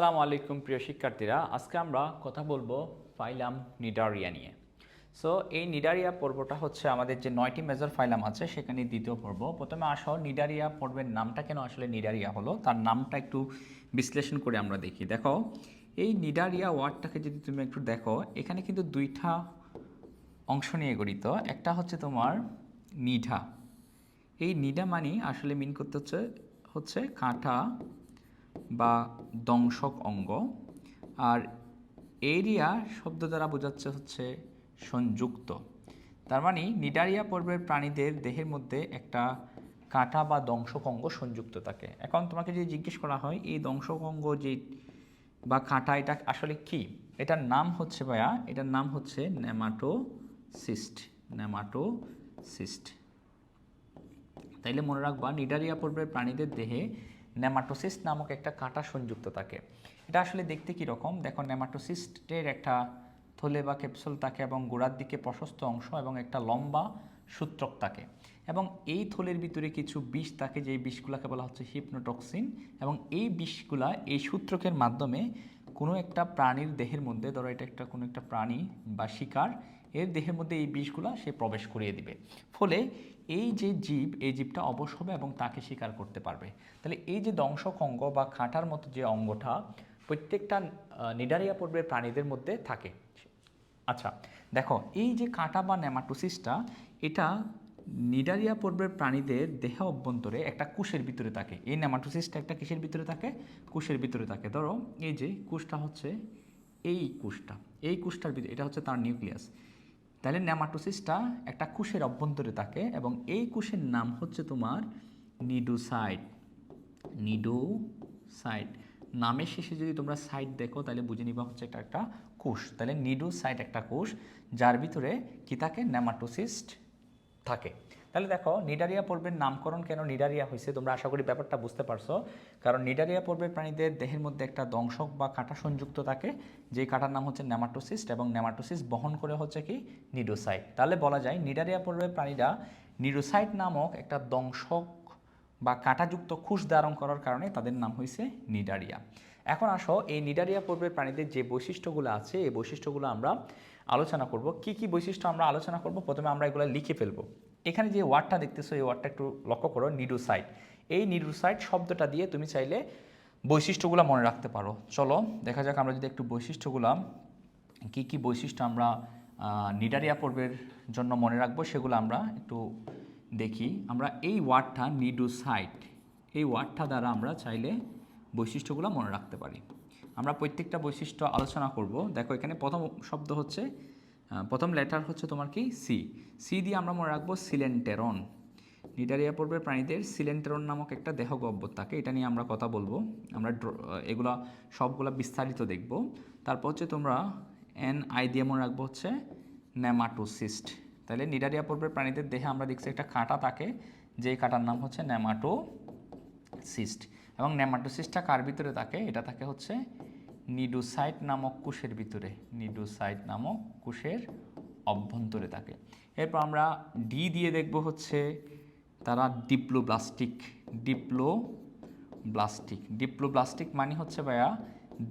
আসসালামু আলাইকুম, প্রিয় শিক্ষার্থীরা। আজকে আমরা কথা বলব ফাইলাম নিডারিয়া নিয়ে। সো এই নিডারিয়া পর্বটা হচ্ছে আমাদের যে নয়টি মেজর ফাইলাম আছে, সেখানে দ্বিতীয় পর্ব। প্রথমে আসো, নিডারিয়া পর্বের নামটা কেন আসলে নিডারিয়া হলো? তার নামটা একটু বিশ্লেষণ করে আমরা দেখি। দেখো, এই নিডারিয়া ওয়ার্ডটাকে যদি তুমি একটু দেখো, এখানে কিন্তু দুইটা অংশ নিয়ে গঠিত। একটা হচ্ছে তোমার নিঢা। এই নিডা মানি আসলে মিন করতে হচ্ছে হচ্ছে কাঁটা বা দংশক অঙ্গ। আর এরিয়া শব্দ দ্বারা বোঝাচ্ছে হচ্ছে সংযুক্ত। তার মানে নিডারিয়া পর্বের প্রাণীদের দেহের মধ্যে একটা কাঁটা বা দংশক অঙ্গ সংযুক্ত থাকে। এখন তোমাকে যদি জিজ্ঞেস করা হয়, এই দংশক অঙ্গ যে বা কাঁটা, এটা আসলে কি? এটার নাম হচ্ছে ভাইয়া, এটার নাম হচ্ছে নেমাটোসিস্ট নেমাটোসিস্ট। তাইলে মনে রাখবা, নিডারিয়া পর্বের প্রাণীদের দেহে নেমাটোসিস নামক একটা কাঁটা সংযুক্ত থাকে। এটা আসলে দেখতে কী রকম? দেখো, নেমাটোসিস্টের একটা থলে বা ক্যাপসুল থাকে এবং গোড়ার দিকে প্রশস্ত অংশ এবং একটা লম্বা সূত্রক থাকে। এবং এই থলের ভিতরে কিছু বিষ থাকে যে বিষগুলোকে বলা হচ্ছে হিপনোটক্সিন। এবং এই বিষগুলা এই সূত্রকের মাধ্যমে কোনো একটা প্রাণীর দেহের মধ্যে, ধরো এটা একটা কোনো একটা প্রাণী বা শিকার এর দেহের মধ্যে এই বিষগুলা সে প্রবেশ করিয়ে দিবে। ফলে এই যে জীব, এই জীবটা অবশ হবে এবং তাকে শিকার করতে পারবে। তাহলে এই যে দংশক অঙ্গ বা খাঁটার মতো যে অঙ্গটা প্রত্যেকটা নিডারিয়া পর্বের প্রাণীদের মধ্যে থাকে। আচ্ছা দেখো, এই যে কাঁটা বা নেমাটোসিসটা, এটা নিডারিয়া পর্বের প্রাণীদের দেহ অভ্যন্তরে একটা কোষের ভিতরে থাকে। এই নেমাটোসিসটা একটা কিসের ভিতরে থাকে? কোষের ভিতরে থাকে। ধরো, এই যে কোষটা হচ্ছে এই কোষটা এই কোষটার ভিতরে, এটা হচ্ছে তার নিউক্লিয়াস। তাহলে নেমাটোসিসটা একটা কুশের অভ্যন্তরে থাকে এবং এই কুশের নাম হচ্ছে তোমার নিডোসাইট। নিডোসাইট। নামের শেষে যদি তোমরা সাইট দেখো, তাহলে বুঝে নিবা হচ্ছে এটা একটা কোষ। তাহলে নিডোসাইট একটা কোষ, যার ভিতরে কি থাকে? নেমাটোসিস্ট থাকে। তাহলে দেখো, নিডারিয়া পর্বের নামকরণ কেন নিডারিয়া হয়েছে তোমরা আশা করি ব্যাপারটা বুঝতে পারছ। কারণ নিডারিয়া পর্বের প্রাণীদের দেহের মধ্যে একটা দংশক বা কাঁটা সংযুক্ত থাকে। যে কাঁটার নাম হচ্ছে নেমাটোসিস্ট এবং নেমাটোসিস বহন করে হচ্ছে কি? নিডোসাইট। তাহলে বলা যায়, নিডারিয়া পর্বের প্রাণীরা নিডোসাইট নামক একটা দংশক বা কাঁটাযুক্ত খুশ ধারণ করার কারণে তাদের নাম হয়েছে নিডারিয়া। এখন আসো, এই নিডারিয়া পর্বের প্রাণীদের যে বৈশিষ্ট্যগুলো আছে, এই বৈশিষ্ট্যগুলো আমরা আলোচনা করব। কি কি বৈশিষ্ট্য আমরা আলোচনা করব? প্রথমে আমরা এগুলো লিখে ফেলব। এখানে যে ওয়ার্ডটা দেখতেছো, এই ওয়ার্ডটা একটু লক্ষ্য করো, নিডোসাইট। এই নিডোসাইট শব্দটা দিয়ে তুমি চাইলে বৈশিষ্ট্যগুলো মনে রাখতে পারো। চলো, দেখা যাক আমরা যদি একটু বৈশিষ্ট্যগুলো, কি কি বৈশিষ্ট্য আমরা নিডারিয়া পর্বের জন্য মনে রাখব, সেগুলো আমরা একটু দেখি। আমরা এই ওয়ার্ডটা নিডোসাইট, এই ওয়ার্ডটা দ্বারা আমরা চাইলে বৈশিষ্ট্যগুলো মনে রাখতে পারি। আমরা প্রত্যেকটা বৈশিষ্ট্য আলোচনা করব। দেখো, এখানে প্রথম শব্দ হচ্ছে প্রথম লেটার হচ্ছে তোমার কি? সি সি দিয়ে আমরা মনে রাখব সিলেন্টেরন। নিডারিয়া পর্বের প্রাণীদের সিলেন্টেরন নামক একটা দেহ গহ্বর থাকে, এটা নিয়ে আমরা কথা বলব। আমরা এগুলা সবগুলা বিস্তারিত দেখব। তারপর হচ্ছে তোমরা এন আই দিয়ে মনে রাখব হচ্ছে নেমাটোসিস্ট। তাহলে নিডারিয়া পর্বের প্রাণীদের দেহে আমরা দেখছি একটা কাঁটা থাকে, যেই কাঁটার নাম হচ্ছে নেমাটোসিস্ট। এবং নেমাটোসিস্টটা কার ভিতরে থাকে? এটা থাকে হচ্ছে নিডোসাইট নামক কোষের ভিতরে, নিডোসাইট নামক কোষের অভ্যন্তরে থাকে। এরপর আমরা ডি দিয়ে দেখব হচ্ছে তারা ডিপ্লোব্লাস্টিক ডিপ্লোব্লাস্টিক। ডিপ্লোব্লাস্টিক মানে হচ্ছে ভাইয়া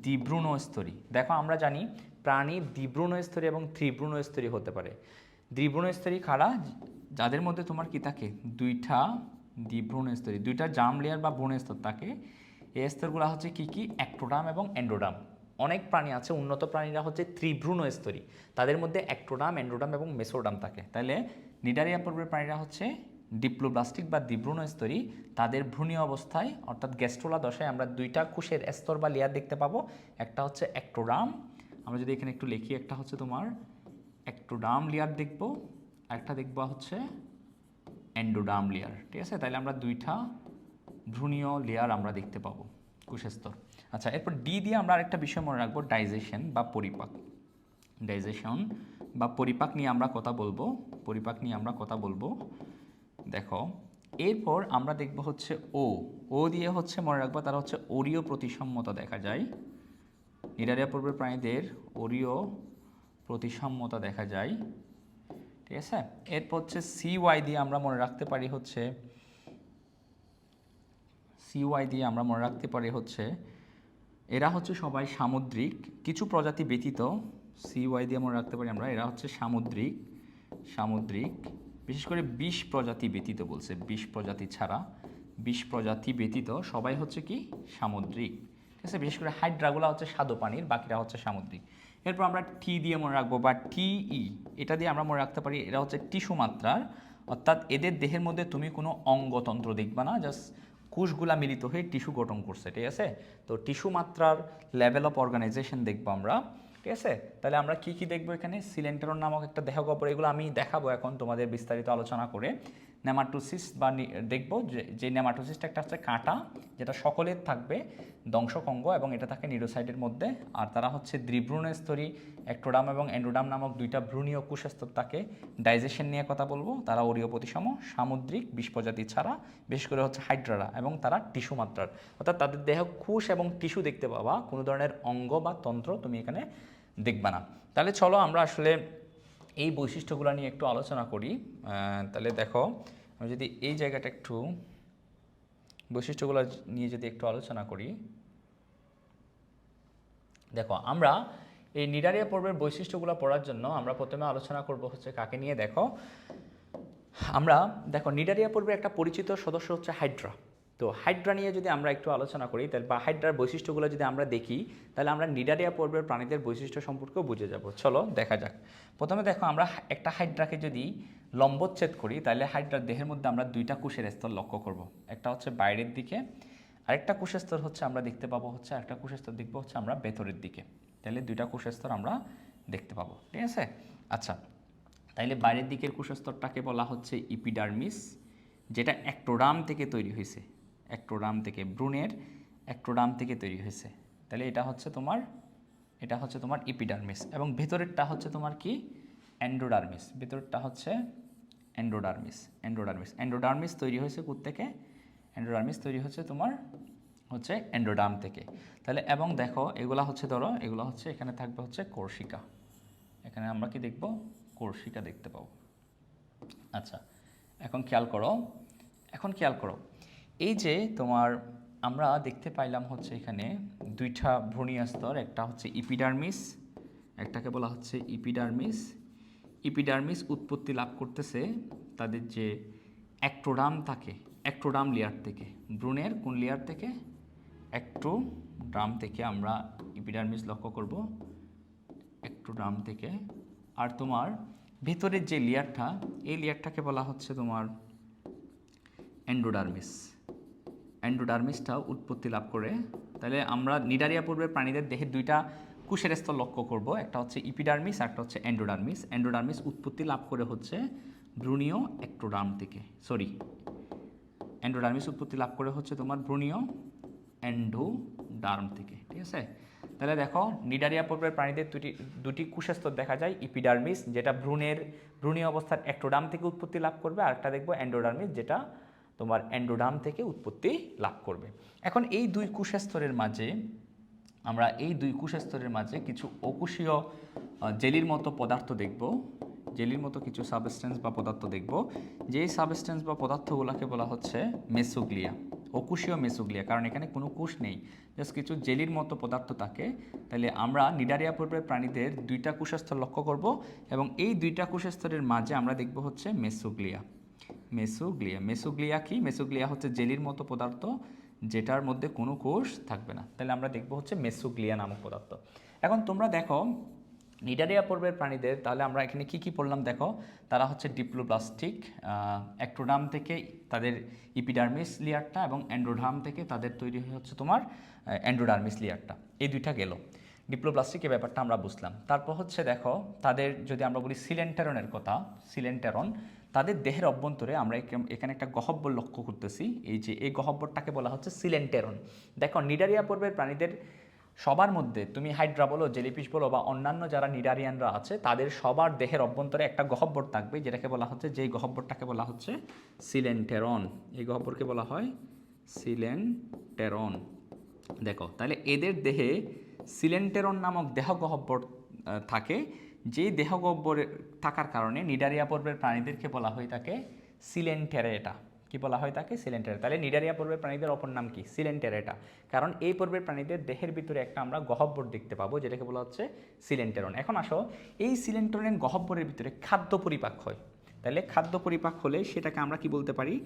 দ্বিভ্রূণস্তরী। দেখো আমরা জানি প্রাণী দ্বিভ্রূণস্তরী এবং ত্রিভ্রূণস্তরী হতে পারে। দ্বিভ্রূণস্তরী খাড়া, যাদের মধ্যে তোমার কি থাকে? দুইটা দ্বিভ্রূণস্তরী, দুইটা জার্ম লেয়ার বা ভ্রূণস্তর থাকে। এই স্তরগুলো হচ্ছে কি কি? অ্যাক্টোডাম এবং অ্যান্ডোডাম অনেক প্রাণী আছে, উন্নত প্রাণীরা হচ্ছে ত্রিভ্রূণ স্তরী তাদের মধ্যে অ্যাক্টোডাম এন্ডোডাম এবং মেসোডাম থাকে। তাহলে নিডারিয়া পর্বের প্রাণীরা হচ্ছে ডিপ্লোব্লাস্টিক বা দ্বিভ্রূণ স্তরী তাদের ভ্রূণীয় অবস্থায়, অর্থাৎ গ্যাস্ট্রোলা দশায় আমরা দুইটা কোষের স্তর বা লেয়ার দেখতে পাবো। একটা হচ্ছে অ্যাক্টোডাম আমরা যদি এখানে একটু লিখি, একটা হচ্ছে তোমার অ্যাক্টোডাম লেয়ার দেখব। একটা দেখব হচ্ছে এন্ডোডাম লেয়ার ঠিক আছে? তাহলে আমরা দুইটা ভ্রূণীয় লেয়ার আমরা দেখতে পাবো কোষস্তর আচ্ছা এরপর ডি দিয়ে আমরা আরেকটা বিষয় মনে রাখব ডাইজেশন বা পরিপাক। ডাইজেশন বা পরিপাক নিয়ে আমরা কথা বলব, পরিপাক নিয়ে আমরা কথা বলব। দেখো, এরপর আমরা দেখব হচ্ছে ও ও দিয়ে হচ্ছে মনে রাখব তারা হচ্ছে ওরিও প্রতিসাম্যতা দেখা যায়। নিডারিয়া পর্বের প্রাণীদের ওরিও প্রতিসাম্যতা দেখা যায়। ঠিক আছে? এরপর হচ্ছে সি ওয়াই দিয়ে আমরা মনে রাখতে পারি হচ্ছে সিওয়াই দিয়ে আমরা মনে রাখতে পারি হচ্ছে, এরা হচ্ছে সবাই সামুদ্রিক। কিছু প্রজাতি ব্যতীত সি ওয়াই দিয়ে মনে রাখতে পারি আমরা, এরা হচ্ছে সামুদ্রিক সামুদ্রিক। বিশেষ করে বিশ প্রজাতি ব্যতীত বলছে বিশ প্রজাতি ছাড়া। বিশ প্রজাতি ব্যতীত সবাই হচ্ছে কি? সামুদ্রিক। ঠিক আছে? বিশেষ করে হাইড্রাগুলা হচ্ছে স্বাদু পানির, বাকিরা হচ্ছে সামুদ্রিক। এরপর আমরা টি দিয়ে মনে রাখব বা টিই এটা দিয়ে আমরা মনে রাখতে পারি এরা হচ্ছে টিস্যু মাত্রার। অর্থাৎ এদের দেহের মধ্যে তুমি কোনো অঙ্গতন্ত্র দেখবা না জাস্ট কোষগুলা মিলিত হয়ে টিস্যু গঠন করছে, ঠিক আছে? তো টিস্যু মাত্রার লেভেল অফ অর্গানাইজেশন দেখব আমরা, ঠিক আছে? তাহলে আমরা কি কি দেখব এখানে? সিলেন্টারন নামক একটা দেহ গহ্বর এগুলো আমি দেখাবো এখন তোমাদের বিস্তারিত আলোচনা করে। নেমাটোসিস বা দেখব যে নেমাটোসিসটা একটা হচ্ছে কাঁটা, যেটা সকলের থাকবে দংশকঙ্গ এবং এটা থাকে নিরোসাইডের মধ্যে। আর তারা হচ্ছে দ্বিভ্রূণস্তরী অ্যাক্টোডাম এবং অ্যান্ডোডাম নামক দুইটা ভ্রূণীয় কোষস্তর থাকে ডাইজেশন নিয়ে কথা বলব। তারা অরীয় প্রতিসম সামুদ্রিক বিষ প্রজাতি ছাড়া, বিশেষ করে হচ্ছে হাইড্রারা এবং তারা টিস্যু মাত্রার। অর্থাৎ তাদের দেহ কুশ এবং টিস্যু দেখতে পাবা, কোনো ধরনের অঙ্গ বা তন্ত্র তুমি এখানে দেখবা না। তাহলে চলো আমরা আসলে এই বৈশিষ্ট্যগুলো নিয়ে একটু আলোচনা করি তাহলে দেখো, আমি যদি এই জায়গাটা একটু বৈশিষ্ট্যগুলো নিয়ে যদি একটু আলোচনা করি, দেখো, আমরা এই নিডারিয়া পর্বের বৈশিষ্ট্যগুলো পড়ার জন্য আমরা প্রথমে আলোচনা করব হচ্ছে কাকে নিয়ে, দেখো, আমরা, দেখো, নিডারিয়া পর্বের একটা পরিচিত সদস্য হচ্ছে হাইড্রা। তো হাইড্রা নিয়ে যদি আমরা একটু আলোচনা করি, তাহলে বা হাইড্রার বৈশিষ্ট্যগুলো যদি আমরা দেখি, তাহলে আমরা নিডারিয়া পর্বের প্রাণীদের বৈশিষ্ট্য সম্পর্কেও বুঝে যাব। চলো দেখা যাক। প্রথমে দেখো, আমরা একটা হাইড্রাকে যদি লম্বচ্ছেদ করি, তাহলে হাইড্রার দেহের মধ্যে আমরা দুইটা কোষের স্তর লক্ষ্য করব। একটা হচ্ছে বাইরের দিকে, আরেকটা কোষস্তর হচ্ছে আমরা দেখতে পাবো হচ্ছে একটা কোষস্তর দেখব হচ্ছে আমরা ভেতরের দিকে। তাহলে দুইটা কোষস্তর আমরা দেখতে পাবো, ঠিক আছে? আচ্ছা তাইলে বাইরের দিকের কোষস্তরটাকে বলা হচ্ছে ইপিডার্মিস যেটা অ্যাক্টোডাম থেকে তৈরি হয়েছে অ্যাক্টোডাম থেকে ব্রুনের অ্যাক্টোডাম থেকে তৈরি হয়েছে। তাহলে এটা হচ্ছে তোমার, এটা হচ্ছে তোমার ইপিডার্মিস এবং ভেতরেরটা হচ্ছে তোমার কি? অ্যান্ড্রোডার্মিস ভেতরেরটা হচ্ছে অ্যান্ড্রোডার্মিস অ্যান্ড্রোডার্মিস অ্যান্ড্রোডার্মিস তৈরি হয়েছে থেকে অ্যান্ড্রোডার্মিস তৈরি হচ্ছে তোমার হচ্ছে অ্যান্ড্রোডাম থেকে। তাহলে এবং দেখো, এগুলা হচ্ছে ধরো, এগুলো হচ্ছে এখানে থাকবে হচ্ছে কোর্সিকা। এখানে আমরা কি দেখব? কোর্সিকা দেখতে পাবো। আচ্ছা এখন খেয়াল করো, এখন খেয়াল করো। এই যে তোমার আমরা দেখতে পাইলাম হচ্ছে এখানে দুইটা ভ্রূণীয় স্তর একটা হচ্ছে ইপিডার্মিস একটাকে বলা হচ্ছে ইপিডার্মিস ইপিডার্মিস উৎপত্তি লাভ করতেছে তাদের যে অ্যাক্টোডাম থাকে অ্যাক্টোডাম লেয়ার থেকে। ভ্রূণের কোন লেয়ার থেকে? অ্যাক্টোডাম থেকে আমরা ইপিডার্মিস লক্ষ্য করব। অ্যাক্টোডাম থেকে। আর তোমার ভেতরের যে লেয়ারটা এই লেয়ারটাকে বলা হচ্ছে তোমার অ্যান্ডোডার্মিস অ্যান্ডোডার্মিসটা উৎপত্তি লাভ করে, তাহলে আমরা নিডারিয়া পূর্বের প্রাণীদের দেহের দুইটা কুশের স্তর লক্ষ্য করব, একটা হচ্ছে ইপিডার্মিস আর একটা হচ্ছে অ্যান্ডোডার্মিস অ্যান্ডোডার্মিস উৎপত্তি লাভ করে হচ্ছে ভ্রূণীয় অ্যাক্টোডার্ম থেকে সরি অ্যান্ডোডার্মিস উৎপত্তি লাভ করে হচ্ছে তোমার ভ্রূণীয় অ্যান্ডোডার্ম থেকে, ঠিক আছে? তাহলে দেখো, নিডারিয়া পর্বের প্রাণীদের দুটি দুটি কুশস্তর দেখা যায়, ইপিডার্মিস, যেটা ভ্রূণের ভ্রূণীয় অবস্থার অ্যাক্টোডাম থেকে উৎপত্তি লাভ করবে আর একটা দেখব অ্যান্ডোডার্মিস যেটা তোমার অ্যান্ডোডাম থেকে উৎপত্তি লাভ করবে। এখন এই দুই কুশস্তরের মাঝে, আমরা এই দুই কুশস্তরের মাঝে কিছু অকুশীয় জেলির মতো পদার্থ দেখব। জেলির মতো কিছু সাবস্টেন্স বা পদার্থ দেখব। যেই সাবস্টেন্স বা পদার্থগুলোকে বলা হচ্ছে মেসোগ্লিয়া অকুশীয় মেসোগ্লিয়া কারণ এখানে কোনো কোষ নেই। জাস্ট কিছু জেলির মতো পদার্থ থাকে। তাহলে আমরা নিডারিয়া পর্বের প্রাণীদের দুইটা কুশস্তর লক্ষ্য করব এবং এই দুইটা কুশস্তরের মাঝে আমরা দেখব হচ্ছে মেসোগ্লিয়া মেসোগ্লিয়া মেসোগ্লিয়া কি? মেসোগ্লিয়া হচ্ছে জেলির মতো পদার্থ যেটার মধ্যে কোনো কোষ থাকবে না। তাহলে আমরা দেখব হচ্ছে মেসোগ্লিয়া নামক পদার্থ। এখন তোমরা দেখো, নিডারিয়া পর্বের প্রাণীদের, তাহলে আমরা এখানে কি কি পড়লাম দেখো? তারা হচ্ছে ডিপ্লোপ্লাস্টিক অ্যাক্টোডাম থেকে তাদের ইপিডার্মিস লেয়ারটা এবং অ্যান্ড্রোডাম থেকে তাদের তৈরি হচ্ছে তোমার অ্যান্ড্রোডার্মিস লেয়ারটা এই দুইটা গেল। ডিপ্লোপ্লাস্টিকের ব্যাপারটা আমরা বুঝলাম। তারপর হচ্ছে দেখো, তাদের যদি আমরা বলি সিলেন্টারনের কথা সিলেন্টারন তাদের দেহের অভ্যন্তরে আমরা এখানে একটা গহব্বর লক্ষ্য করতেছি। এই যে এই গহব্বরটাকে বলা হচ্ছে সিলেন্টেরন। দেখো, নিডারিয়া পর্বের প্রাণীদের সবার মধ্যে, তুমি হাইড্রা বলো, জেলিফিশ বলো বা অন্যান্য যারা নিডারিয়ানরা আছে, তাদের সবার দেহের অভ্যন্তরে একটা গহব্বর থাকবে, যেটাকে বলা হচ্ছে, যেই গহব্বরটাকে বলা হচ্ছে সিলেন্টেরন। এই গহব্বরকে বলা হয় সিলেন্টেরন। দেখো, তাহলে এদের দেহে সিলেন্টেরন নামক দেহ গহব্বর থাকে। যেই দেহ গহ্বরে থাকার কারণে নিডারিয়া পর্বের প্রাণীদেরকে বলা হয়ে থাকে সিলেন্টেরেটা। কি বলা হয় তাকে? সিলেন্টেরা তাহলে নিডারিয়া পর্বের প্রাণীদের অপর নাম কি? সিলেন্টেরেটা। কারণ এই পর্বের প্রাণীদের দেহের ভিতরে একটা আমরা গহব্বর দেখতে পাবো, যেটাকে বলা হচ্ছে সিলেন্টেরন। এখন আসো, এই সিলেন্টেরনের গহব্বরের ভিতরে খাদ্য পরিপাক হয়। তাহলে খাদ্য পরিপাক হলে সেটাকে আমরা কি বলতে পারি?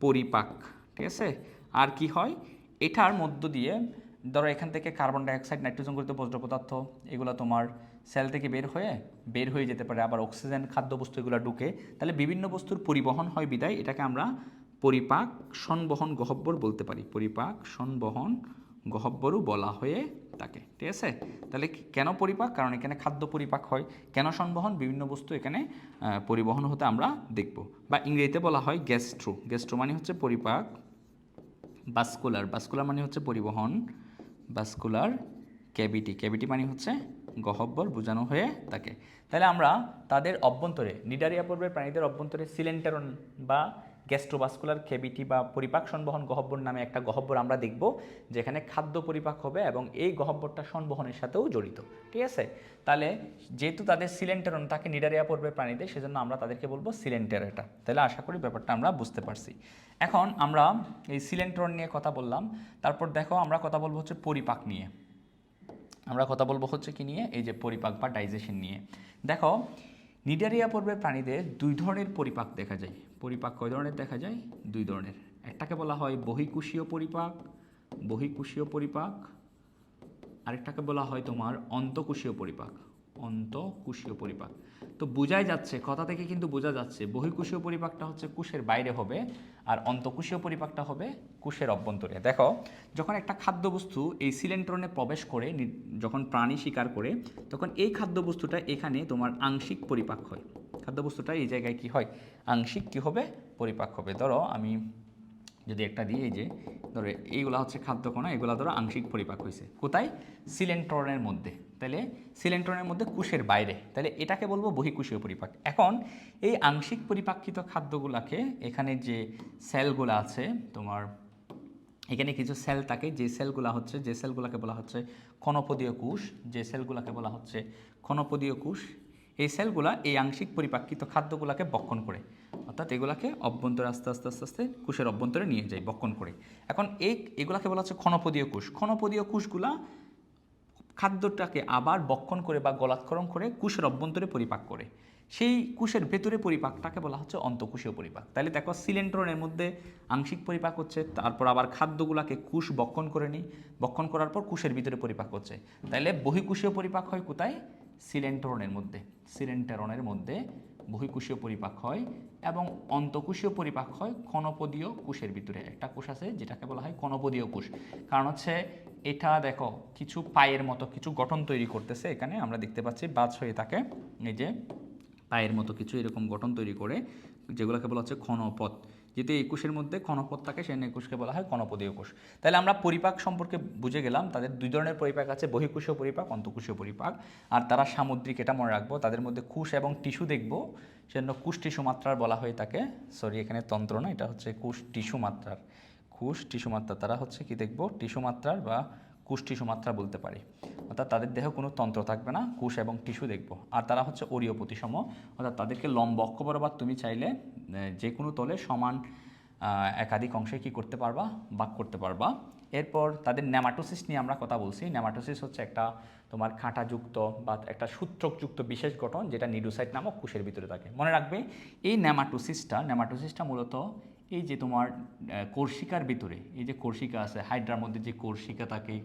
পরিপাক। ঠিক আছে? আর কি হয়? এটার মধ্য দিয়ে, ধরো এখান থেকে কার্বন ডাইঅক্সাইড, নাইট্রোজেন গঠিত বজ্র পদার্থ, এগুলো তোমার সেল থেকে বের হয়ে বের হয়ে যেতে পারে, আবার অক্সিজেন খাদ্য বস্তু এগুলো ঢুকে, তাহলে বিভিন্ন বস্তুর পরিবহন হয় বিদায়। এটাকে আমরা পরিপাক সংবহন গহব্বর বলতে পারি। পরিপাক সংবহন গহব্বরও বলা হয়ে থাকে। ঠিক আছে? তাহলে কেন পরিপাক? কারণ এখানে খাদ্য পরিপাক হয়। কেন সংবহন বিভিন্ন বস্তু এখানে পরিবহন হতে আমরা দেখব। বা ইংরেজিতে বলা হয় গ্যাস্ট্রো গ্যাস্ট্রো মানে হচ্ছে পরিপাক বাস্কুলার বাস্কুলার মানে হচ্ছে পরিবহন বাস্কুলার ক্যাভিটি ক্যাভিটি মানে হচ্ছে গহব্বর বোঝানো হয়ে থাকে। তাহলে আমরা তাদের অভ্যন্তরে, নিডারিয়া পর্বের প্রাণীদের অভ্যন্তরে সিলেন্টারন বা গ্যাস্ট্রোভাস্কুলার ক্যাভিটি বা পরিপাক সংবহন গহব্বর নামে একটা গহব্বর আমরা দেখব, যেখানে খাদ্য পরিপাক হবে এবং এই গহব্বরটা সংবহনের সাথেও জড়িত। ঠিক আছে? তাহলে যেহেতু তাদের সিলেন্টারন থাকে নিডারিয়া পর্বের প্রাণীদের সেজন্য আমরা তাদেরকে বলব সিলেন্টারেটা তাহলে আশা করি ব্যাপারটা আমরা বুঝতে পারছি। এখন আমরা এই সিলেন্ট্রন নিয়ে কথা বললাম। তারপর দেখো আমরা কথা বলব হচ্ছে পরিপাক নিয়ে। আমরা কথা বলব হচ্ছে কি নিয়ে? এই যে পরিপাক বা ডাইজেশন নিয়ে। দেখো, নিডারিয়া পর্বের প্রাণীদের দুই ধরনের পরিপাক দেখা যায়। পরিপাক কয় ধরনের দেখা যায়? দুই ধরনের। একটাকে বলা হয় বহিকুষীয় পরিপাক বহিকুষীয় পরিপাক। আরেকটাকে বলা হয় তোমার অন্তকুষীয় পরিপাক। অন্তকুষীয় পরিপাক। তো বোঝাই যাচ্ছে, কথা থেকে কিন্তু বোঝা যাচ্ছে বহিকুষীয় পরিপাকটা হচ্ছে কুশের বাইরে হবে আর অন্তকুষীয় পরিপাকটা হবে কুশের অভ্যন্তরে। দেখো, যখন একটা খাদ্যবস্তু এই সিলেন্ট্রনে প্রবেশ করে যখন প্রাণী শিকার করে, তখন এই খাদ্যবস্তুটা এখানে তোমার আংশিক পরিপাক হয়। খাদ্যবস্তুটা এই জায়গায় কি হয়? আংশিক কি হবে? পরিপাক হবে। ধরো, আমি যদি একটা দিই, এই যে, ধরো, এইগুলা হচ্ছে খাদ্যকণা, এগুলা ধরো আংশিক পরিপাক হয়েছে কোথায়? সিলেন্ট্রনের মধ্যে। তাহলে সিলেন্ট্রনের মধ্যে কুশের বাইরে, তাহলে এটাকে বলব বহিকুশীয় পরিপাক। এখন এই আংশিক পরিপাকিত খাদ্যগুলাকে এখানে যে সেলগুলো আছে, তোমার এখানে কিছু সেল থাকে, যে সেলগুলো হচ্ছে, যে সেলগুলোকে বলা হচ্ছে ক্ষণপদীয় কোষ, যে সেলগুলোকে বলা হচ্ছে ক্ষণপদীয় কোষ, এই সেলগুলা এই আংশিক পরিপাকিত খাদ্যগুলোকে বক্ষণ করে। অর্থাৎ এগুলাকে অভ্যন্তরে আস্তে আস্তে আস্তে আস্তে কোষের অভ্যন্তরে নিয়ে যায়, বক্ষণ করে। এখন এই, এগুলাকে বলা হচ্ছে ক্ষণপদীয় কোষ। ক্ষণপদীয় কোষগুলা খাদ্যটাকে আবার বক্ষণ করে বা গলাৎকরণ করে কুশের অভ্যন্তরে পরিপাক করে। সেই কুশের ভেতরে পরিপাকটাকে বলা হচ্ছে অন্তকুশীয় পরিপাক। তাহলে দেখো সিলেন্ট্রনের মধ্যে আংশিক পরিপাক হচ্ছে, তারপর আবার খাদ্যগুলাকে কুশ বক্ষণ করে নিই। বক্ষণ করার পর কুশের ভিতরে পরিপাক হচ্ছে। তাহলে বহিকুশীয় পরিপাক হয় কোথায়? সিলেন্ট্রনের মধ্যে সিলেন্টেরনের মধ্যে বহিকুশীয় পরিপাক হয় এবং অন্তকুশীয় পরিপাক হয় কণপদীয় কোষের ভিতরে। একটা কোষ আছে যেটাকে বলা হয় কণপদীয় কোষ। কারণ হচ্ছে এটা দেখো, কিছু পায়ের মতো, কিছু গঠন তৈরি করতেছে এখানে। আমরা দেখতে পাচ্ছি বাজ হয়ে থাকে। এই যে পায়ের মতো কিছু এরকম গঠন তৈরি করে, যেগুলোকে বলা হচ্ছে ক্ষণপথ। যেহেতু একুশের মধ্যে ক্ষণপথ থাকে সেই একুশকে বলা হয় কণপদীয় কোষ তাহলে আমরা পরিপাক সম্পর্কে বুঝে গেলাম, তাদের দুই ধরনের পরিপাক আছে বহিকুশীয় পরিপাক অন্তকুশীয় পরিপাক। আর তারা সামুদ্রিক, এটা মনে রাখব, তাদের মধ্যে কুশ এবং টিস্যু দেখব, সেজন্য কুশ টিস্যু মাত্রার বলা হয়ে থাকে। সরি, এখানে তন্ত্র না, এটা হচ্ছে কুশ টিস্যু মাত্রার। কুশ টিস্যু মাত্রা, তারা হচ্ছে কি দেখব, টিস্যু মাত্রার বা কুশ টিস্যু মাত্রা বলতে পারি। অর্থাৎ তাদের দেহে কোনো তন্ত্র থাকবে না কুশ এবং টিস্যু দেখব। আর তারা হচ্ছে অরীয় প্রতিসম, অর্থাৎ তাদেরকে লম্ব অক্ষ বরাবর তুমি চাইলে যে কোনো তলে সমান একাধিক অংশে কি করতে পারবা বাক করতে পারবা। এরপর তাদের নেমাটোসিস নিয়ে আমরা কথা বলছি। নেমাটোসিস হচ্ছে একটা তোমার কাঁটাযুক্ত বা একটা সূত্রকযুক্ত বিশেষ গঠন, যেটা নিডোসাইট নামক কোষের ভিতরে থাকে। মনে রাখবে, এই নেমাটোসিসটা নেমাটোসিসটা মূলত এই যে তোমার আহ, কোর্সিকার ভিতরে এই যে কোর্সিকা আছে হাইড্রার মধ্যে যে কোর্সিকা থাকে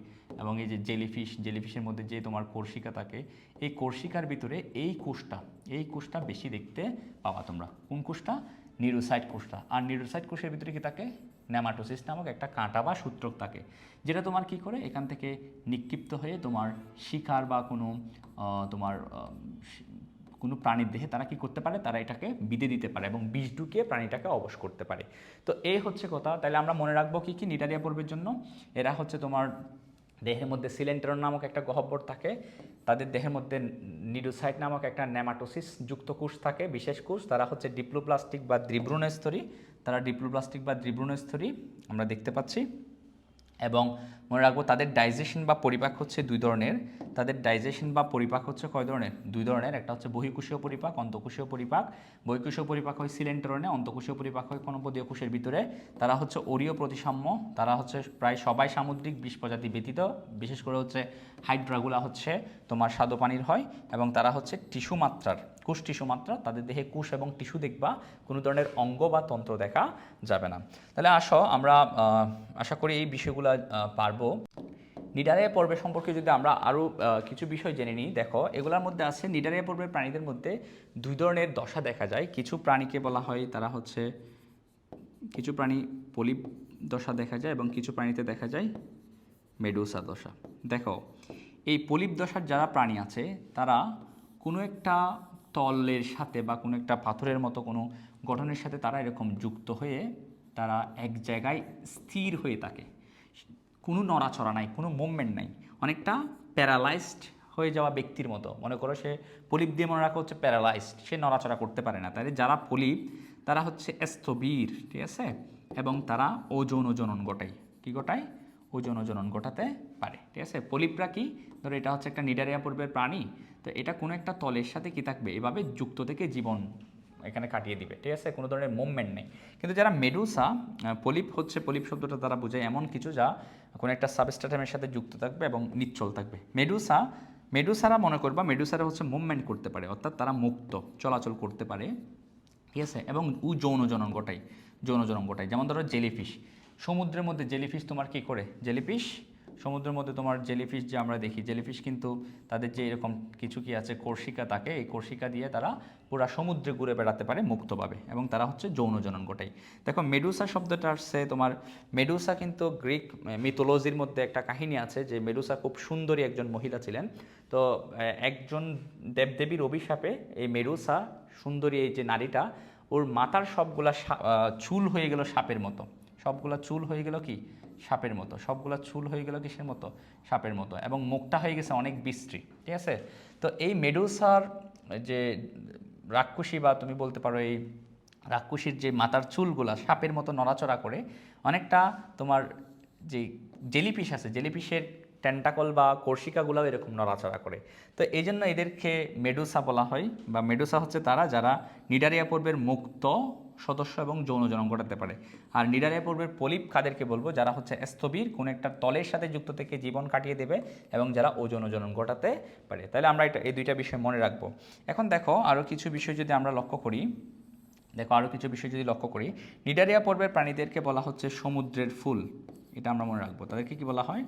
এবং এই যে জেলিফিশ জেলিফিশের মধ্যে যে তোমার কোর্সিকা থাকে এই কোর্সিকার ভিতরে এই কোষটা এই কোষটা বেশি দেখতে পাওয়া তোমরা। কোন কোষটা? নিউরোসাইট কোষটা। আর নিউরোসাইট কোষের ভিতরে কি থাকে? নেমাটোসিস নামক একটা কাঁটা বা সূত্রক থাকে যেটা তোমার কি করে? এখান থেকে নিক্ষিপ্ত হয়ে তোমার শিকার বা কোনো তোমার কোনো প্রাণীর দেহে তারা কি করতে পারে? তারা এটাকে বিদে দিতে পারে এবং বিষ ঢুকিয়ে প্রাণীটাকে অবশ করতে পারে। তো এই হচ্ছে কথা। তাহলে আমরা মনে রাখব কি কি নিটারিয়া পর্বের জন্য? এরা হচ্ছে তোমার দেহের মধ্যে সিলেন্টারন নামক একটা গহ্বর থাকে। তাদের দেহের মধ্যে নিডোসাইট নামক একটা নেমাটোসিস যুক্ত কোষ থাকে, বিশেষ কোষ। তারা হচ্ছে ডিপ্লোপ্লাস্টিক বা দ্রিব্রুণস্তরী তারা ডিপ্লোপ্লাস্টিক বা দ্রিব্রুণস্তরী আমরা দেখতে পাচ্ছি। এবং মনে রাখব তাদের ডাইজেশন বা পরিপাক হচ্ছে দুই ধরনের। তাদের ডাইজেশন বা পরিপাক হচ্ছে কয় ধরনের? দুই ধরনের। একটা হচ্ছে বহির্কোষীয় পরিপাক, অন্তঃকোষীয় পরিপাক। বহির্কোষীয় পরিপাক হয় সিলেন্টরনে অন্তঃকোষীয় পরিপাক হয় কনপদীয় কোষের ভিতরে। তারা হচ্ছে অরীয় প্রতিসাম্য। তারা হচ্ছে প্রায় সবাই সামুদ্রিক বিষ প্রজাতি ব্যতীত। বিশেষ করে হচ্ছে হাইড্রাগুলা হচ্ছে তোমার স্বাদু পানির হয় এবং তারা হচ্ছে টিস্যু মাত্রার। কোষ টিস্যু মাত্রা, তাদের দেহে কোষ এবং টিস্যু দেখবা, কোনো ধরনের অঙ্গ বা তন্ত্র দেখা যাবে না। তাহলে আসো, আমরা আশা করি এই বিষয়গুলো পারব। নিডারিয়া পর্বের সম্পর্কে যদি আমরা আরও কিছু বিষয় জেনে নিই, দেখো, এগুলোর মধ্যে আছে, নিডারিয়া পর্বের প্রাণীদের মধ্যে দুই ধরনের দশা দেখা যায়। কিছু প্রাণীকে বলা হয়, তারা হচ্ছে, কিছু প্রাণী পলিপ দশা দেখা যায় এবং কিছু প্রাণীতে দেখা যায় মেডুসা দশা। দেখো, এই পলিপ দশার যারা প্রাণী আছে, তারা কোনো একটা তলের সাথে বা কোনো একটা পাথরের মতো কোনো গঠনের সাথে তারা এরকম যুক্ত হয়ে তারা এক জায়গায় স্থির হয়ে থাকে। কোনো নড়াচড়া নাই, কোনো মুভমেন্ট নাই। অনেকটা প্যারালাইজড হয়ে যাওয়া ব্যক্তির মতো। মনে করো সে পলিপ দিয়ে মনে রাখা হচ্ছে প্যারালাইজড সে নড়াচড়া করতে পারে না। তাহলে যারা পলিপ, তারা হচ্ছে স্থবির, ঠিক আছে? এবং তারা ওজন ওজনন গোটায় কি গোটায় ওজন ওজনন গোটাতে পারে, ঠিক আছে? পলিপরা কি? ধরো এটা হচ্ছে একটা নিডারিয়া পর্বের প্রাণী। তো এটা কোনো একটা তলের সাথে কী থাকবে? এভাবে যুক্ত থেকে জীবন এখানে কাটিয়ে দিবে, ঠিক আছে? কোনো ধরনের মুভমেন্ট নেই। কিন্তু যারা মেডুসা পলিপ হচ্ছে, পলিপ শব্দটা তারা বোঝায় এমন কিছু যা কোনো একটা সাবস্টাটামের সাথে যুক্ত থাকবে এবং নিচ্ছল থাকবে। মেডুসা, মেডুসারা মনে করবা মেডুসারা হচ্ছে মুভমেন্ট করতে পারে, অর্থাৎ তারা মুক্ত, চলাচল করতে পারে, ঠিক আছে? এবং উ যৌন জনন গোটাই যৌন জনন গোটাই যেমন ধরো জেলিফিশ সমুদ্রের মধ্যে জেলিফিশ তোমার কি করে? জেলিফিশ সমুদ্রের মধ্যে তোমার জেলিফিশ যে আমরা দেখি জেলিফিশ কিন্তু তাদের যে এরকম কিছু কি আছে কর্ষিকা তাকে এই কর্ষিকা দিয়ে তারা পুরা সমুদ্রে ঘুরে বেড়াতে পারে মুক্তভাবে এবং তারা হচ্ছে যৌন জনন গোটাই দেখো মেডুসা শব্দটা আসছে তোমার মেডুসা কিন্তু গ্রিক মিথোলজির মধ্যে একটা কাহিনী আছে যে মেডুসা খুব সুন্দরী একজন মহিলা ছিলেন। তো একজন দেবদেবীর অভিশাপে এই মেডুসা সুন্দরী এই যে নারীটা, ওর মাথার সবগুলা চুল হয়ে গেল সাপের মতো। সবগুলা চুল হয়ে গেল কি? সাপের মতো। সবগুলা চুল হয়ে গেল কিসের মতো? সাপের মতো। এবং মুখটা হয়ে গেছে অনেক বিশ্রী, ঠিক আছে? তো এই মেডুসার যে রাক্ষসী বা তুমি বলতে পারো এই রাক্ষসীর যে মাথার চুলগুলা সাপের মতো নড়াচড়া করে, অনেকটা তোমার যে জেলিপিস আছে জেলিপিসের টেন্টাকল বা কর্ষিকাগুলোও এরকম নড়াচড়া করে। তো এই জন্য এদেরকে মেডুসা বলা হয়, বা মেডুসা হচ্ছে তারা যারা নিডারিয়া পর্বের মুক্ত সদস্য এবং যৌন জনন ঘটাতে পারে। আর নিডারিয়া পর্বের পলিপ কাদেরকে বলব? যারা হচ্ছে স্থবির, কোনো একটা তলের সাথে যুক্ত থেকে জীবন কাটিয়ে দেবে এবং যারা ওজন ওজনন ঘটাতে পারে। তাহলে আমরা এটা, এই দুইটা বিষয় মনে রাখব। এখন দেখো আরও কিছু বিষয় যদি আমরা লক্ষ্য করি, দেখো আরও কিছু বিষয় যদি লক্ষ্য করি, নিডারিয়া পর্বের প্রাণীদেরকে বলা হচ্ছে সমুদ্রের ফুল। এটা আমরা মনে রাখব। তাদেরকে কি বলা হয়?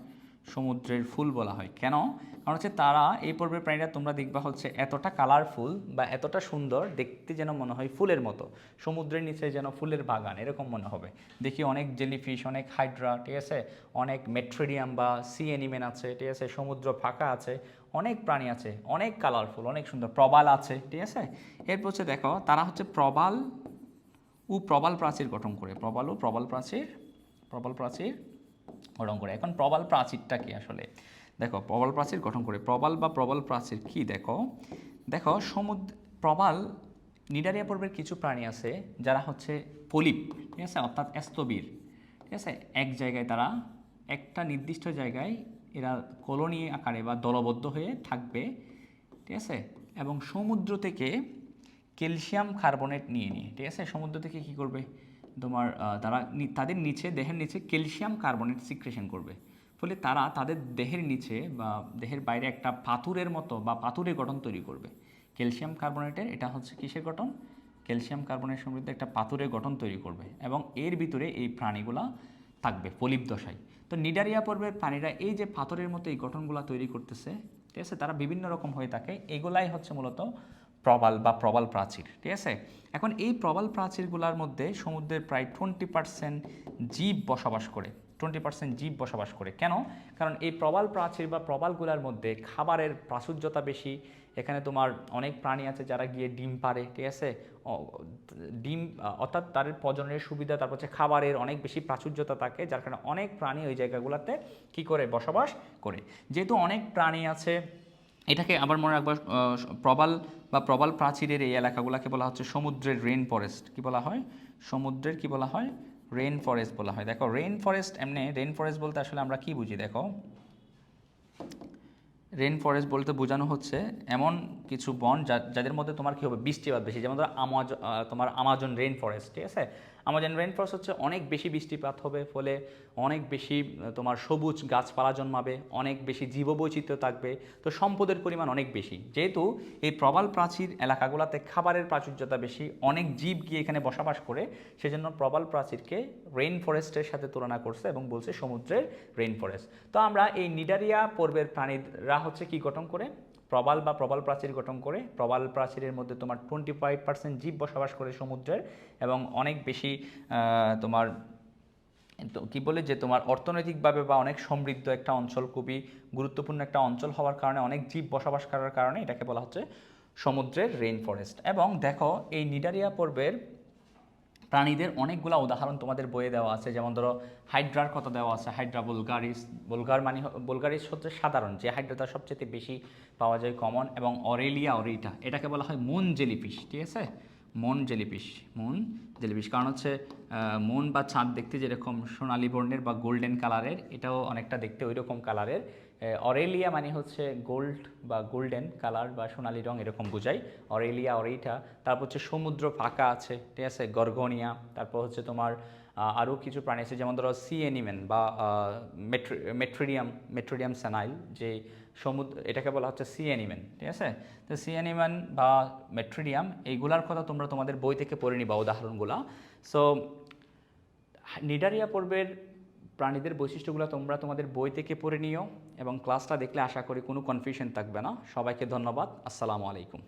সমুদ্রের ফুল বলা হয়। কেন? কারণ হচ্ছে তারা এই পর্বের প্রাণীরা তোমরা দেখবা হচ্ছে এতটা কালারফুল বা এতটা সুন্দর দেখতে যেন মনে হয় ফুলের মতো। সমুদ্রের নিচে যেন ফুলের বাগান, এরকম মনে হবে। দেখি অনেক জেলিফিশ অনেক হাইড্রা ঠিক আছে? অনেক মেট্রেডিয়াম বা সি অ্যানিমেন আছে, ঠিক আছে? সমুদ্র ফাঁকা আছে, অনেক প্রাণী আছে, অনেক কালারফুল অনেক সুন্দর। প্রবাল আছে, ঠিক আছে? এরপর হচ্ছে দেখো, তারা হচ্ছে প্রবাল ও প্রবাল প্রাচীর গঠন করে। প্রবাল ও প্রবাল প্রাচীর প্রবাল প্রাচীর গঠন করে। এখন প্রবাল প্রাচীরটা কি আসলে? দেখো, প্রবাল প্রাচীর গঠন করে। প্রবাল বা প্রবাল প্রাচীর কি? দেখো দেখো, সমুদ্র, প্রবাল নিডারিয়া পর্বের কিছু প্রাণী আছে যারা হচ্ছে পলিপ, ঠিক আছে? অর্থাৎ স্থবির ঠিক আছে? এক জায়গায় তারা, একটা নির্দিষ্ট জায়গায় এরা কলোনি আকারে বা দলবদ্ধ হয়ে থাকবে, ঠিক আছে? এবং সমুদ্র থেকে ক্যালসিয়াম কার্বনেট নিয়ে নিয়ে, ঠিক আছে? সমুদ্র থেকে কি করবে? তোমার তারা তাদের নিচে, দেহের নিচে ক্যালসিয়াম কার্বনেট সিক্রেশন করবে। ফলে তারা তাদের দেহের নিচে বা দেহের বাইরে একটা পাথুরের মতো বা পাথুরের গঠন তৈরি করবে। ক্যালসিয়াম কার্বনেটের, এটা হচ্ছে কিসের গঠন? ক্যালসিয়াম কার্বনেট সমৃদ্ধ একটা পাথুরের গঠন তৈরি করবে এবং এর ভিতরে এই প্রাণীগুলা থাকবে পলিপ দশায় তো নিডারিয়া পর্বের প্রাণীরা এই যে পাথরের মতো এই গঠনগুলো তৈরি করতেছে, ঠিক আছে? তারা বিভিন্ন রকম হয়ে থাকে। এগুলাই হচ্ছে মূলত প্রবাল বা প্রবাল প্রাচীর, ঠিক আছে? এখন এই প্রবাল প্রাচীরগুলোর মধ্যে সমুদ্রের প্রায় টোয়েন্টি পার্সেন্ট জীব বসবাস করে টোয়েন্টি পার্সেন্ট জীব বসবাস করে। কেন? কারণ এই প্রবাল প্রাচীর বা প্রবালগুলোর মধ্যে খাবারের প্রাচুর্যতা বেশি। এখানে তোমার অনেক প্রাণী আছে যারা গিয়ে ডিম পারে ঠিক আছে? ডিম অর্থাৎ তাদের প্রজনের সুবিধা, তারপর হচ্ছে খাবারের অনেক বেশি প্রাচুর্যতা থাকে, যার কারণে অনেক প্রাণী ওই জায়গাগুলোতে কি করে বসবাস করে। যেহেতু অনেক প্রাণী আছে এটাকে আবার মনে রাখব আহ, প্রবাল বা প্রবাল প্রাচীরের এই এলাকাগুলোকে বলা হচ্ছে সমুদ্রের রেন ফরেস্ট কি বলা হয়? সমুদ্রের কি বলা হয়? রেইন ফরেস্ট বলা হয়। দেখো রেইন ফরেস্ট এমনি রেইন ফরেস্ট বলতে আসলে আমরা কি বুঝি? দেখো রেন ফরেস্ট বলতে বোঝানো হচ্ছে এমন কিছু বন যাদের মধ্যে তোমার কী হবে? বৃষ্টিপাত বেশি। যেমন ধরো আমাজ তোমার আমাজন রেন ফরেস্ট ঠিক আছে? আমাজন রেন ফরেস্ট হচ্ছে অনেক বেশি বৃষ্টিপাত হবে, ফলে অনেক বেশি তোমার সবুজ গাছপালা জন্মাবে, অনেক বেশি জীববৈচিত্র্য থাকবে, তো সম্পদের পরিমাণ অনেক বেশি। যেহেতু এই প্রবাল প্রাচীর এলাকাগুলোতে খাবারের প্রাচুর্যতা বেশি, অনেক জীব গিয়ে এখানে বসবাস করে, সেজন্য প্রবাল প্রাচীরকে রেইন ফরেস্টের সাথে তুলনা করছে এবং বলছে সমুদ্রের রেইন ফরেস্ট তো আমরা এই নিডারিয়া পর্বের প্রাণীরা হচ্ছে কি গঠন করে? প্রবাল বা প্রবাল প্রাচীর গঠন করে, প্রবাল প্রাচীরের মধ্যে তোমার টোয়েন্টি ফাইভ পার্সেন্ট জীব বসবাস করে সমুদ্রের এবং অনেক বেশি তোমার, তো কী বলে যে তোমার অর্থনৈতিকভাবে বা অনেক সমৃদ্ধ একটা অঞ্চল, খুবই গুরুত্বপূর্ণ একটা অঞ্চল হওয়ার কারণে, অনেক জীব বসবাস করার কারণে এটাকে বলা হচ্ছে সমুদ্রের রেইন ফরেস্ট এবং দেখো, এই নিডারিয়া পর্বের প্রাণীদের অনেকগুলো উদাহরণ তোমাদের বইয়ে দেওয়া আছে। যেমন ধরো, হাইড্রার কথা দেওয়া আছে। হাইড্রা বুলগারিস, বুলগার মানে বুলগারিস হচ্ছে সাধারণ, যে হাইড্রাটা সবচেয়ে বেশি পাওয়া যায় কমন এবং অরেলিয়া অরিটা। এটাকে বলা হয় মুন জেলিফিশ, ঠিক আছে? মন জেলিফিশ মন জেলিফিশ। কারণ হচ্ছে মন বা চাঁদ দেখতে যেরকম সোনালি বর্ণের বা গোল্ডেন কালারের, এটাও অনেকটা দেখতে ওই রকম কালারের অরেলিয়া মানে হচ্ছে গোল্ড বা গোল্ডেন কালার বা সোনালি রং এরকম বোঝায়। অরেলিয়া, অরেইটা। তারপর হচ্ছে সমুদ্র ফাঁকা আছে, ঠিক আছে? গর্গনিয়া। তারপর হচ্ছে তোমার আরও কিছু প্রাণী আছে, যেমন ধরো সি অ্যানিমেন বা মেট্রিডিয়াম মেট্রিডিয়াম স্যানাইল যে সমুদ্র, এটাকে বলা হচ্ছে সি অ্যানিমেন ঠিক আছে? তো সি অ্যানিমেন বা মেট্রিডিয়াম এইগুলার কথা তোমরা তোমাদের বই থেকে পড়ে নিবা উদাহরণগুলা। সো নিডারিয়া পর্বের প্রাণীদের বৈশিষ্ট্যগুলো তোমরা তোমাদের বই থেকে পড়ে নিও এবং ক্লাসটা দেখলে আশা করি কোনো কনফিউশন থাকবে না। সবাইকে ধন্যবাদ। আসসালামু আলাইকুম।